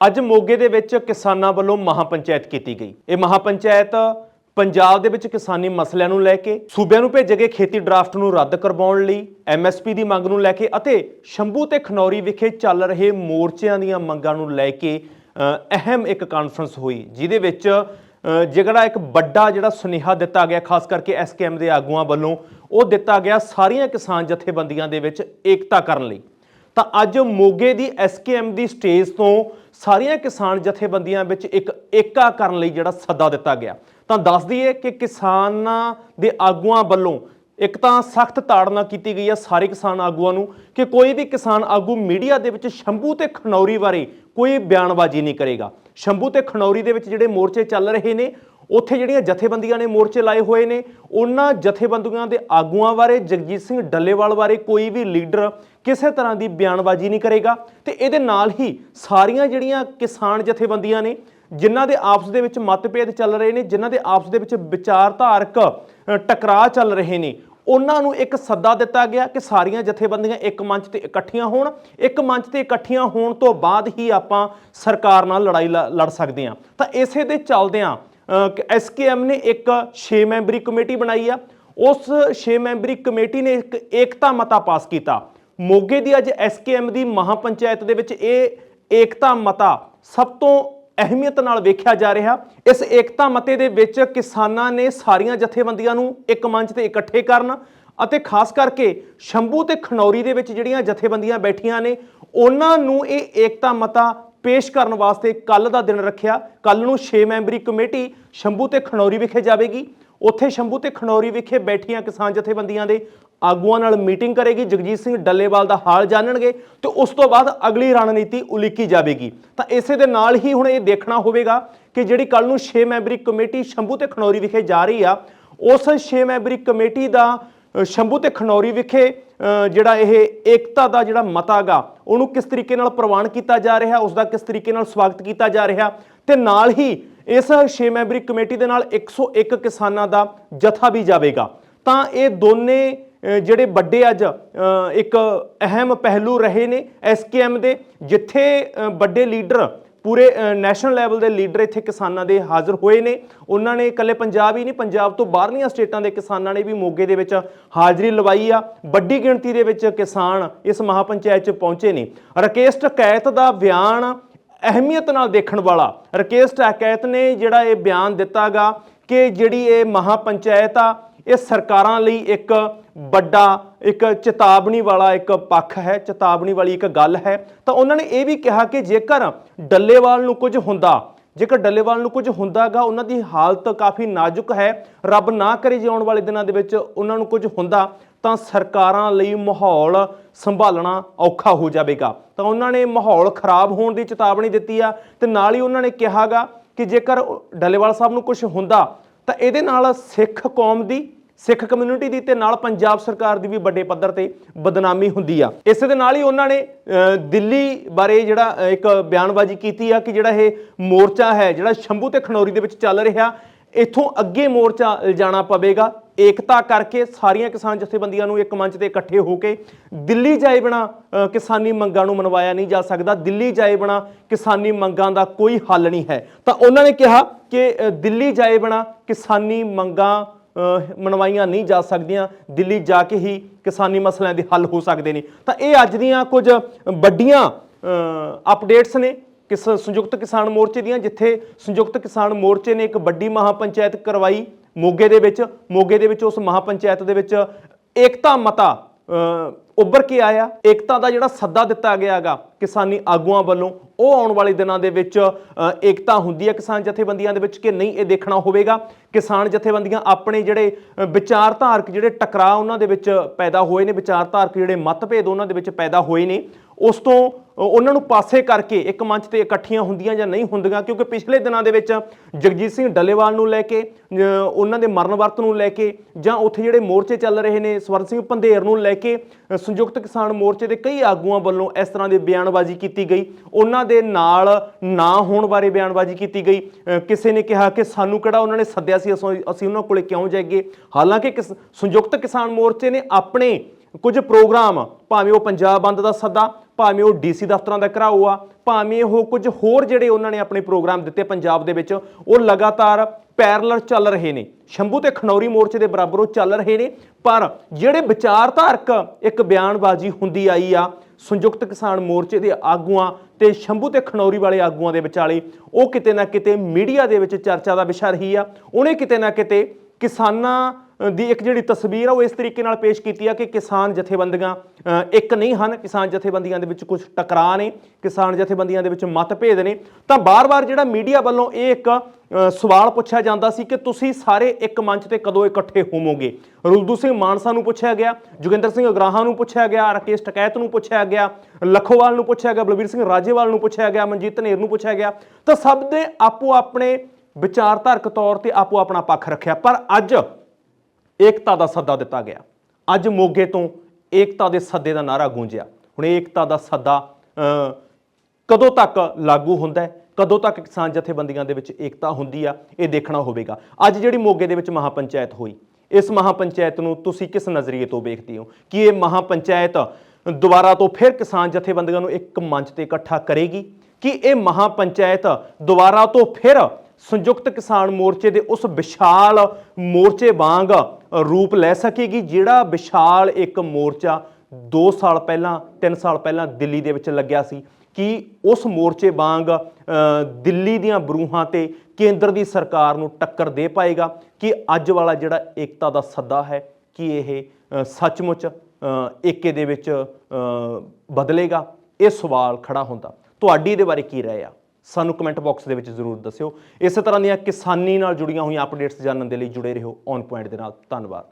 ਅੱਜ ਮੋਗੇ ਦੇ ਵਿੱਚ ਕਿਸਾਨਾਂ ਵੱਲੋਂ ਮਹਾਪੰਚਾਇਤ ਕੀਤੀ ਗਈ। ਇਹ ਮਹਾਪੰਚਾਇਤ ਪੰਜਾਬ ਦੇ ਵਿੱਚ ਕਿਸਾਨੀ ਮਸਲਿਆਂ ਨੂੰ ਲੈ ਕੇ, ਸੂਬਿਆਂ ਨੂੰ ਭੇਜੇ ਗਏ ਖੇਤੀ ਡਰਾਫਟ ਨੂੰ ਰੱਦ ਕਰਵਾਉਣ ਲਈ, ਐਮਐਸਪੀ ਦੀ ਮੰਗ ਨੂੰ ਲੈ ਕੇ ਅਤੇ ਸ਼ੰਭੂ ਤੇ ਖਨੌਰੀ ਵਿਖੇ ਚੱਲ ਰਹੇ ਮੋਰਚਿਆਂ ਦੀਆਂ ਮੰਗਾਂ ਨੂੰ ਲੈ ਕੇ ਅਹਿਮ ਇੱਕ ਕਾਨਫਰੰਸ ਹੋਈ, ਜਿਹਦੇ ਵਿੱਚ ਜਿਹੜਾ ਇੱਕ ਵੱਡਾ ਜਿਹੜਾ ਸੁਨੇਹਾ ਦਿੱਤਾ ਗਿਆ, ਖਾਸ ਕਰਕੇ ਐਸਕੇਐਮ ਦੇ ਆਗੂਆਂ ਵੱਲੋਂ, ਉਹ ਦਿੱਤਾ ਗਿਆ ਸਾਰੀਆਂ ਕਿਸਾਨ ਜਥੇਬੰਦੀਆਂ ਦੇ ਵਿੱਚ ਏਕਤਾ ਕਰਨ ਲਈ। ਤਾਂ ਅੱਜ ਮੋਗੇ ਦੀ ਐਸਕੇਐਮ ਦੀ ਸਟੇਜ ਤੋਂ ਸਾਰੀਆਂ ਕਿਸਾਨ ਜਥੇਬੰਦੀਆਂ ਵਿੱਚ ਇੱਕ ਏਕਾ ਕਰਨ ਲਈ ਜਿਹੜਾ ਸੱਦਾ ਦਿੱਤਾ ਗਿਆ। ਤਾਂ ਦੱਸ ਦਈਏ ਕਿ ਕਿਸਾਨਾਂ ਦੇ ਆਗੂਆਂ ਵੱਲੋਂ ਇੱਕ ਤਾਂ ਸਖਤ ਤਾੜਨਾ ਕੀਤੀ ਗਈ ਹੈ ਸਾਰੇ ਕਿਸਾਨ ਆਗੂਆਂ ਨੂੰ ਕਿ ਕੋਈ ਵੀ ਕਿਸਾਨ ਆਗੂ ਮੀਡੀਆ ਦੇ ਵਿੱਚ ਸ਼ੰਭੂ ਤੇ ਖਨੌਰੀ ਬਾਰੇ ਕੋਈ ਬਿਆਨਬਾਜ਼ੀ ਨਹੀਂ ਕਰੇਗਾ। ਸ਼ੰਭੂ ਤੇ ਖਨੌਰੀ ਦੇ ਵਿੱਚ ਜਿਹੜੇ ਮੋਰਚੇ ਚੱਲ ਰਹੇ ਨੇ ਉੱਥੇ ਜਿਹੜੀਆਂ ਜਥੇਬੰਦੀਆਂ ਨੇ ਮੋਰਚੇ ਲਾਏ ਹੋਏ ਨੇ, ਉਹਨਾਂ ਜਥੇਬੰਦੀਆਂ ਦੇ ਆਗੂਆਂ ਬਾਰੇ, ਜਗਜੀਤ ਸਿੰਘ ਡੱਲੇਵਾਲ ਬਾਰੇ ਕੋਈ ਵੀ ਲੀਡਰ ਕਿਸੇ ਤਰ੍ਹਾਂ ਦੀ ਬਿਆਨਬਾਜ਼ੀ ਨਹੀਂ ਕਰੇਗਾ ਤੇ ਇਹਦੇ ਨਾਲ ਹੀ ਸਾਰੀਆਂ ਜਿਹੜੀਆਂ ਕਿਸਾਨ ਜਥੇਬੰਦੀਆਂ ਨੇ, ਜਿਨ੍ਹਾਂ ਦੇ ਆਪਸ ਦੇ ਵਿੱਚ ਮਤਭੇਦ ਚੱਲ ਰਹੇ ਨੇ, ਜਿਨ੍ਹਾਂ ਦੇ ਆਪਸ ਦੇ ਵਿੱਚ ਵਿਚਾਰਧਾਰਕ ਟਕਰਾਅ ਚੱਲ ਰਹੇ ਨੇ, ਉਹਨਾਂ ਨੂੰ ਇੱਕ ਸੱਦਾ ਦਿੱਤਾ ਗਿਆ ਕਿ ਸਾਰੀਆਂ ਜਥੇਬੰਦੀਆਂ ਇੱਕ ਮੰਚ ਤੇ ਇਕੱਠੀਆਂ ਹੋਣ। ਇੱਕ ਮੰਚ ਤੇ ਇਕੱਠੀਆਂ ਹੋਣ ਤੋਂ ਬਾਅਦ ਹੀ ਆਪਾਂ ਸਰਕਾਰ ਨਾਲ ਲੜਾਈ ਲ- ਲੜ ਸਕਦੇ ਹਾਂ। ਤਾਂ ਇਸੇ ਦੇ ਚੱਲਦਿਆਂ ਐਸਕੇਐਮ ਨੇ ਇੱਕ 6 ਮੈਂਬਰੀ ਕਮੇਟੀ ਬਣਾਈ ਆ। ਉਸ 6 ਮੈਂਬਰੀ ਕਮੇਟੀ ਨੇ ਇੱਕ ਏਕਤਾ ਮਤਾ ਪਾਸ ਕੀਤਾ। ਮੋਗੇ ਦੀ ਅੱਜ ਐਸਕੇਐਮ ਦੀ ਮਹਾਪੰਚਾਇਤ ਦੇ ਵਿੱਚ ਇਹ ਏਕਤਾ ਮਤਾ ਸਭ ਤੋਂ ਅਹਿਮੀਅਤ ਨਾਲ ਵੇਖਿਆ ਜਾ ਰਿਹਾ। ਇਸ ਏਕਤਾ ਮਤੇ ਦੇ ਵਿੱਚ ਕਿਸਾਨਾਂ ਨੇ ਸਾਰੀਆਂ ਜਥੇਬੰਦੀਆਂ ਨੂੰ ਇੱਕ ਮੰਚ ਤੇ ਇਕੱਠੇ ਕਰਨ ਅਤੇ ਖਾਸ ਕਰਕੇ ਸ਼ੰਭੂ ਤੇ ਖਨੌਰੀ ਦੇ ਵਿੱਚ ਜਿਹੜੀਆਂ ਜਥੇਬੰਦੀਆਂ ਬੈਠੀਆਂ ਨੇ, ਉਹਨਾਂ ਨੂੰ ਇਹ ਏਕਤਾ ਮਤਾ ਪੇਸ਼ ਕਰਨ ਵਾਸਤੇ ਕੱਲ ਦਾ ਦਿਨ ਰੱਖਿਆ। ਕੱਲ ਨੂੰ 6 ਮੈਂਬਰੀ ਕਮੇਟੀ ਸ਼ੰਭੂ ਤੇ ਖਨੌਰੀ ਵਿਖੇ ਜਾਵੇਗੀ। ਉੱਥੇ ਸ਼ੰਭੂ ਤੇ ਖਨੌਰੀ ਵਿਖੇ ਬੈਠੀਆਂ ਕਿਸਾਨ ਜਥੇਬੰਦੀਆਂ ਦੇ ਆਗੂਆਂ ਨਾਲ ਮੀਟਿੰਗ ਕਰੇਗੀ। ਜਗਜੀਤ ਸਿੰਘ ਡੱਲੇਵਾਲ ਦਾ ਹਾਲ ਜਾਣਨਗੇ ਤੇ ਉਸ ਤੋਂ ਬਾਅਦ ਅਗਲੀ ਰਣਨੀਤੀ ਉਲੀਕੀ ਜਾਵੇਗੀ। ਤਾਂ ਇਸੇ ਦੇ ਨਾਲ ਹੀ ਹੁਣ ਇਹ ਦੇਖਣਾ ਹੋਵੇਗਾ ਕਿ ਜਿਹੜੀ ਕੱਲ ਨੂੰ 6 ਮੈਂਬਰੀ ਕਮੇਟੀ ਸ਼ੰਭੂ ਤੇ ਖਨੌਰੀ ਵਿਖੇ ਜਾ ਰਹੀ ਆ, ਉਸ 6 ਮੈਂਬਰੀ ਕਮੇਟੀ ਦਾ ਸ਼ੰਭੂ ਤੇ ਖਨੌਰੀ ਵਿਖੇ ਜਿਹੜਾ ਇਹ ਏਕਤਾ ਦਾ ਜਿਹੜਾ ਮਤਾ ਗਾ, ਉਹਨੂੰ ਕਿਸ ਤਰੀਕੇ ਨਾਲ ਪ੍ਰਵਾਨ ਕੀਤਾ ਜਾ ਰਿਹਾ ਉਸ ਦਾ ਕਿਸ ਤਰੀਕੇ ਨਾਲ ਸਵਾਗਤ ਕੀਤਾ ਜਾ ਰਿਹਾ, ਤੇ ਨਾਲ ਹੀ ਇਸ 6 ਮੈਂਬਰੀ ਕਮੇਟੀ ਦੇ ਨਾਲ 101 ਕਿਸਾਨਾਂ ਦਾ ਜਥਾ ਵੀ ਜਾਵੇਗਾ। ਤਾਂ ਇਹ ਦੋਨੇ ਜਿਹੜੇ ਵੱਡੇ ਅੱਜ ਇੱਕ ਅਹਿਮ ਪਹਿਲੂ ਰਹੇ ਨੇ ਐਸਕੇਐਮ ਦੇ, ਜਿੱਥੇ ਵੱਡੇ ਲੀਡਰ ਪੂਰੇ ਨੈਸ਼ਨਲ ਲੈਵਲ ਦੇ ਲੀਡਰ ਇੱਥੇ ਕਿਸਾਨਾਂ ਦੇ ਹਾਜ਼ਰ ਹੋਏ ਨੇ। ਉਹਨਾਂ ਨੇ ਇਕੱਲੇ ਪੰਜਾਬ ਹੀ ਨਹੀਂ, ਪੰਜਾਬ ਤੋਂ ਬਾਹਰਲੀਆਂ ਸਟੇਟਾਂ ਦੇ ਕਿਸਾਨਾਂ ਨੇ ਵੀ ਮੋਗੇ ਦੇ ਵਿੱਚ ਹਾਜ਼ਰੀ ਲਵਾਈ ਆ। ਵੱਡੀ ਗਿਣਤੀ ਦੇ ਵਿੱਚ ਕਿਸਾਨ ਇਸ ਮਹਾਪੰਚਾਇਤ 'ਚ ਪਹੁੰਚੇ ਨੇ। ਰਕੇਸ਼ ਟਕੈਤ ਦਾ ਬਿਆਨ ਅਹਿਮੀਅਤ ਨਾਲ ਦੇਖਣ ਵਾਲਾ। ਰਕੇਸ਼ ਟਕੈਤ ਨੇ ਜਿਹੜਾ ਇਹ ਬਿਆਨ ਦਿੱਤਾਗਾ ਕਿ ਜਿਹੜੀ ਇਹ ਮਹਾਪੰਚਾਇਤ ਆ ਇਹ ਸਰਕਾਰਾਂ ਲਈ ਇੱਕ ਵੱਡਾ, ਇੱਕ ਚੇਤਾਵਨੀ ਵਾਲਾ ਇੱਕ ਪੱਖ ਹੈ, ਚੇਤਾਵਨੀ ਵਾਲੀ ਇੱਕ ਗੱਲ ਹੈ। ਤਾਂ ਉਹਨਾਂ ਨੇ ਇਹ ਵੀ ਕਿਹਾ ਕਿ ਜੇਕਰ ਡੱਲੇਵਾਲ ਨੂੰ ਕੁਝ ਹੁੰਦਾ, ਜੇਕਰ ਡੱਲੇਵਾਲ ਨੂੰ ਕੁਝ ਹੁੰਦਾਗਾ, ਉਹਨਾਂ ਦੀ ਹਾਲਤ ਕਾਫੀ ਨਾਜ਼ੁਕ ਹੈ। ਰੱਬ ਨਾ ਕਰੇ ਜੇ ਆਉਣ ਵਾਲੇ ਦਿਨਾਂ ਦੇ ਵਿੱਚ ਉਹਨਾਂ ਨੂੰ ਕੁਝ ਹੁੰਦਾ, ਤਾਂ ਸਰਕਾਰਾਂ ਲਈ ਮਾਹੌਲ ਸੰਭਾਲਣਾ ਔਖਾ ਹੋ ਜਾਵੇਗਾ। ਤਾਂ ਉਹਨਾਂ ਨੇ ਮਾਹੌਲ ਖਰਾਬ ਹੋਣ ਦੀ ਚੇਤਾਵਨੀ ਦਿੱਤੀ ਆ ਤੇ ਨਾਲ ਹੀ ਉਹਨਾਂ ਨੇ ਕਿਹਾਗਾ ਕਿ ਜੇਕਰ ਡੱਲੇਵਾਲ ਸਾਹਿਬ ਨੂੰ ਕੁਝ ਹੁੰਦਾ, ਤਾਂ ਇਹਦੇ ਨਾਲ ਸਿੱਖ ਕੌਮ ਦੀ ਸਿੱਖ ਕਮਿਊਨਿਟੀ ਦੀ ਤੇ ਨਾਲ ਪੰਜਾਬ ਸਰਕਾਰ ਦੀ ਵੀ ਵੱਡੇ ਪੱਧਰ ਤੇ ਬਦਨਾਮੀ ਹੁੰਦੀ ਆ। ਇਸੇ ਦੇ ਨਾਲ ਹੀ ਉਹਨਾਂ ਨੇ ਦਿੱਲੀ ਬਾਰੇ ਜਿਹੜਾ ਇੱਕ ਬਿਆਨਬਾਜ਼ੀ ਕੀਤੀ ਆ ਕਿ ਜਿਹੜਾ ਇਹ ਮੋਰਚਾ ਹੈ, ਜਿਹੜਾ ਸ਼ੰਭੂ ਤੇ ਖਨੌਰੀ ਦੇ ਵਿੱਚ ਚੱਲ ਰਿਹਾ, ਇੱਥੋਂ ਅੱਗੇ ਮੋਰਚਾ ਲਿਜਾਣਾ ਪਵੇਗਾ। ਏਕਤਾ ਕਰਕੇ ਸਾਰੀਆਂ ਕਿਸਾਨ ਜਥੇਬੰਦੀਆਂ ਨੂੰ ਇੱਕ ਮੰਚ ਤੇ ਇਕੱਠੇ ਹੋ ਕੇ ਦਿੱਲੀ ਜਾਏ ਬਿਨਾ ਕਿਸਾਨੀ ਮੰਗਾਂ ਨੂੰ ਮਨਵਾਇਆ ਨਹੀਂ ਜਾ ਸਕਦਾ। ਦਿੱਲੀ ਜਾਏ ਬਿਨਾ ਕਿਸਾਨੀ ਮੰਗਾਂ ਦਾ ਕੋਈ ਹੱਲ ਨਹੀਂ ਹੈ। ਤਾਂ ਉਹਨਾਂ ਨੇ ਕਿਹਾ ਕਿ ਦਿੱਲੀ ਜਾਏ ਬਿਨਾ ਕਿਸਾਨੀ ਮੰਗਾਂ ਮਨਵਾਈਆਂ ਨਹੀਂ ਜਾ ਸਕਦੀਆਂ, ਦਿੱਲੀ ਜਾ ਕੇ ਹੀ ਕਿਸਾਨੀ ਮਸਲਿਆਂ ਦੇ ਹੱਲ ਹੋ ਸਕਦੇ ਨੇ। ਤਾਂ ਇਹ ਅੱਜ ਦੀਆਂ ਕੁਝ ਵੱਡੀਆਂ ਅਪਡੇਟਸ ਨੇ ਕਿਸ ਸੰਯੁਕਤ ਕਿਸਾਨ ਮੋਰਚੇ ਦੀਆਂ, ਜਿੱਥੇ ਸੰਯੁਕਤ ਕਿਸਾਨ ਮੋਰਚੇ ਨੇ ਇੱਕ ਵੱਡੀ ਮਹਾਪੰਚਾਇਤ ਕਰਵਾਈ ਮੋਗੇ ਦੇ ਵਿੱਚ। ਮੋਗੇ ਦੇ ਵਿੱਚ ਉਸ ਮਹਾਪੰਚਾਇਤ ਦੇ ਵਿੱਚ ਏਕਤਾ ਮਤਾ ਉੱਭਰ ਕੇ ਆਇਆ। ਏਕਤਾ ਦਾ ਜਿਹੜਾ ਸੱਦਾ ਦਿੱਤਾ ਗਿਆਗਾ ਕਿਸਾਨੀ ਆਗੂਆਂ ਵੱਲੋਂ, ਉਹ ਆਉਣ ਵਾਲੇ ਦਿਨਾਂ ਦੇ ਵਿੱਚ ਏਕਤਾ ਹੁੰਦੀ ਹੈ ਕਿਸਾਨ ਜਥੇਬੰਦੀਆਂ ਦੇ ਵਿੱਚ ਕਿ ਨਹੀਂ, ਇਹ ਦੇਖਣਾ ਹੋਵੇਗਾ। ਕਿਸਾਨ ਜਥੇਬੰਦੀਆਂ ਆਪਣੇ ਜਿਹੜੇ ਵਿਚਾਰਧਾਰਕ ਜਿਹੜੇ ਟਕਰਾਅ ਉਹਨਾਂ ਦੇ ਵਿੱਚ ਪੈਦਾ ਹੋਏ ਨੇ, ਵਿਚਾਰਧਾਰਕ ਜਿਹੜੇ ਮਤਭੇਦ ਉਹਨਾਂ ਦੇ ਵਿੱਚ ਪੈਦਾ ਹੋਏ ਨੇ। ਉਸ ਤੋਂ ਉਹਨਾਂ ਨੂੰ ਪਾਸੇ ਕਰਕੇ ਇੱਕ ਮੰਚ ਤੇ ਇਕੱਠੀਆਂ ਹੁੰਦੀਆਂ ਜਾਂ ਨਹੀਂ ਹੁੰਦੀਆਂ, ਕਿਉਂਕਿ ਪਿਛਲੇ ਦਿਨਾਂ ਦੇ ਵਿੱਚ ਜਗਜੀਤ ਸਿੰਘ ਡੱਲੇਵਾਲ ਨੂੰ ਲੈ ਕੇ ਉਹਨਾਂ ਦੇ ਮਰਨ ਵਰਤ ਨੂੰ ਲੈ ਕੇ ਜਾਂ ਉੱਥੇ ਜਿਹੜੇ ਮੋਰਚੇ ਚੱਲ ਰਹੇ ਨੇ, ਸਵਰਨ ਸਿੰਘ ਪੰਧੇਰ ਨੂੰ ਲੈ ਕੇ ਸੰਯੁਕਤ ਕਿਸਾਨ ਮੋਰਚੇ ਦੇ ਕਈ ਆਗੂਆਂ ਵੱਲੋਂ ਇਸ ਤਰ੍ਹਾਂ ਦੀ ਬਿਆਨਬਾਜ਼ੀ ਕੀਤੀ ਗਈ। ਉਹਨਾਂ ਦੇ ਨਾਲ ਨਾ ਹੋਣ ਬਾਰੇ ਬਿਆਨਬਾਜ਼ੀ ਕੀਤੀ ਗਈ। ਕਿਸੇ ਨੇ ਕਿਹਾ ਕਿ ਸਾਨੂੰ ਕਿਹੜਾ ਉਹਨਾਂ ਨੇ ਸੱਦਿਆ ਸੀ, ਅਸੀਂ ਅਸੀਂ ਉਹਨਾਂ ਕੋਲੇ ਕਿਉਂ ਜਾਈਏ? ਹਾਲਾਂਕਿ ਕਿਸ- ਸੰਯੁਕਤ ਕਿਸਾਨ ਮੋਰਚੇ ਨੇ ਆਪਣੇ ਕੁਝ ਪ੍ਰੋਗਰਾਮ, ਭਾਵੇਂ ਉਹ ਪੰਜਾਬ ਬੰਦ ਦਾ ਸੱਦਾ ਭਾਵੇਂ ਉਹ ਡੀਸੀ ਦਫ਼ਤਰਾਂ ਦਾ ਘਰਾਓ ਆ, ਭਾਵੇਂ ਉਹ ਕੁਝ ਹੋਰ ਜਿਹੜੇ ਉਹਨਾਂ ਨੇ ਆਪਣੇ ਪ੍ਰੋਗਰਾਮ ਦਿੱਤੇ ਪੰਜਾਬ ਦੇ ਵਿੱਚ, ਉਹ ਲਗਾਤਾਰ ਪੈਰਲਲ ਚੱਲ ਰਹੇ ਨੇ। ਸ਼ੰਭੂ ਤੇ ਖਨੌਰੀ ਮੋਰਚੇ ਦੇ ਬਰਾਬਰ ਉਹ ਚੱਲ ਰਹੇ ਨੇ, ਪਰ ਜਿਹੜੇ ਵਿਚਾਰਧਾਰਕ ਇੱਕ ਬਿਆਨਬਾਜ਼ੀ ਹੁੰਦੀ ਆਈ ਆ, ਸੰਯੁਕਤ ਕਿਸਾਨ ਮੋਰਚੇ ਦੇ ਆਗੂਆਂ ਤੇ ਸ਼ੰਭੂ ਤੇ ਖਨੌਰੀ ਵਾਲੇ ਆਗੂਆਂ ਦੇ ਵਿਚਾਲੇ, ਉਹ ਕਿਤੇ ਨਾ ਕਿਤੇ ਮੀਡੀਆ ਦੇ ਵਿੱਚ ਚਰਚਾ ਦਾ ਵਿਸ਼ਾ ਰਹੀ ਆ। ਉਹਨੇ ਕਿਤੇ ਨਾ ਕਿਤੇ ਕਿਸਾਨਾਂ ਦੀ ਇੱਕ ਜਿਹੜੀ ਤਸਵੀਰ ਆ ਉਹ ਇਸ ਤਰੀਕੇ ਨਾਲ ਪੇਸ਼ ਕੀਤੀ ਆ ਕਿ ਕਿਸਾਨ ਜਥੇਬੰਦੀਆਂ ਇੱਕ ਨਹੀਂ ਹਨ। ਕਿਸਾਨ ਜਥੇਬੰਦੀਆਂ ਦੇ ਵਿੱਚ ਕੁਝ ਟਕਰਾਅ ਨੇ, ਕਿਸਾਨ ਜਥੇਬੰਦੀਆਂ ਦੇ ਵਿੱਚ ਮਤਭੇਦ ਨੇ। ਤਾਂ ਬਾਰ-ਬਾਰ ਜਿਹੜਾ ਮੀਡੀਆ ਵੱਲੋਂ ਇਹ ਇੱਕ ਸਵਾਲ ਪੁੱਛਿਆ ਜਾਂਦਾ ਸੀ ਕਿ ਤੁਸੀਂ ਸਾਰੇ ਇੱਕ ਮੰਚ ਤੇ ਕਦੋਂ ਇਕੱਠੇ ਹੋਵੋਗੇ? ਰੁਲਦੂ ਸਿੰਘ ਮਾਨਸਾ ਨੂੰ ਪੁੱਛਿਆ ਗਿਆ, ਜੋਗਿੰਦਰ ਸਿੰਘ ਅਗਰਾਹਾਂ ਨੂੰ ਪੁੱਛਿਆ ਗਿਆ, ਰਕੇਸ਼ ਟਕੈਤ ਨੂੰ ਪੁੱਛਿਆ ਗਿਆ, ਲੱਖੋਵਾਲ ਨੂੰ ਪੁੱਛਿਆ ਗਿਆ, ਬਲਬੀਰ ਸਿੰਘ ਰਾਜੇਵਾਲ ਨੂੰ ਪੁੱਛਿਆ ਗਿਆ, ਮਨਜੀਤ ਧਨੇਰ ਨੂੰ ਪੁੱਛਿਆ ਗਿਆ। ਤਾਂ ਸਭ ਦੇ ਆਪੋ ਆਪਣੇ ਵਿਚਾਰਧਾਰਕ ਤੌਰ ਤੇ ਆਪੋ ਆਪਣਾ ਪੱਖ ਰੱਖਿਆ, ਪਰ ਅੱਜ ਏਕਤਾ ਦਾ ਸੱਦਾ ਦਿੱਤਾ ਗਿਆ। ਅੱਜ ਮੋਗੇ ਤੋਂ ਏਕਤਾ ਦੇ ਸੱਦੇ ਦਾ ਨਾਰਾ ਗੂੰਜਿਆ। ਹੁਣ ਏਕਤਾ ਦਾ ਸੱਦਾ ਕਦੋਂ ਤੱਕ ਲਾਗੂ ਹੁੰਦਾ ਹੈ? ਕਦੋਂ ਤੱਕ ਕਿਸਾਨ ਜਥੇਬੰਦੀਆਂ ਦੇ ਵਿੱਚ ਏਕਤਾ ਹੁੰਦੀ ਆ, ਇਹ ਦੇਖਣਾ ਹੋਵੇਗਾ। ਅੱਜ ਜਿਹੜੀ ਮੋਗੇ ਦੇ ਵਿੱਚ ਮਹਾਪੰਚਾਇਤ ਹੋਈ, ਇਸ ਮਹਾਪੰਚਾਇਤ ਨੂੰ ਤੁਸੀਂ ਕਿਸ ਨਜ਼ਰੀਏ ਤੋਂ ਵੇਖਦੇ ਹੋ? ਕਿ ਇਹ ਮਹਾਪੰਚਾਇਤ ਦੁਬਾਰਾ ਤੋਂ ਫਿਰ ਕਿਸਾਨ ਜਥੇਬੰਦੀਆਂ ਨੂੰ ਇੱਕ ਮੰਚ ਤੇ ਇਕੱਠਾ ਕਰੇਗੀ? ਕਿ ਇਹ ਮਹਾਪੰਚਾਇਤ ਦੁਬਾਰਾ ਤੋਂ ਫਿਰ ਸੰਯੁਕਤ ਕਿਸਾਨ ਮੋਰਚੇ ਦੇ ਉਸ ਵਿਸ਼ਾਲ ਮੋਰਚੇ ਵਾਂਗ ਰੂਪ ਲੈ ਸਕੇਗੀ, ਜਿਹੜਾ ਵਿਸ਼ਾਲ ਇੱਕ ਮੋਰਚਾ 2 ਸਾਲ ਪਹਿਲਾਂ 3 ਸਾਲ ਪਹਿਲਾਂ ਦਿੱਲੀ ਦੇ ਵਿੱਚ ਲੱਗਿਆ ਸੀ। ਕਿ ਉਸ ਮੋਰਚੇ ਵਾਂਗ ਦਿੱਲੀ ਦੀਆਂ ਬਰੂਹਾਂ ਤੇ ਕੇਂਦਰ ਦੀ ਸਰਕਾਰ ਨੂੰ ਟੱਕਰ ਦੇ ਪਾਏਗਾ? ਕਿ ਅੱਜ ਵਾਲਾ ਜਿਹੜਾ ਏਕਤਾ ਦਾ ਸੱਦਾ ਹੈ, ਕਿ ਇਹ ਸੱਚਮੁੱਚ ਏਕੇ ਦੇ ਵਿੱਚ ਬਦਲੇਗਾ? ਇਹ ਸਵਾਲ ਖੜਾ ਹੁੰਦਾ। ਤੁਹਾਡੀ ਇਹਦੇ ਬਾਰੇ ਕੀ ਰਾਏ ਆ? ਸਾਨੂੰ ਕਮੈਂਟ ਬਾਕਸ ਦੇ ਵਿੱਚ ਜ਼ਰੂਰ ਦੱਸਿਓ। ਇਸੇ ਤਰ੍ਹਾਂ ਦੀਆਂ ਕਿਸਾਨੀ ਨਾਲ ਜੁੜੀਆਂ ਹੋਈਆਂ ਅਪਡੇਟਸ ਜਾਣਨ ਦੇ ਲਈ ਜੁੜੇ ਰਹੋ ਔਨ ਪੁਆਇੰਟ ਦੇ ਨਾਲ। ਧੰਨਵਾਦ।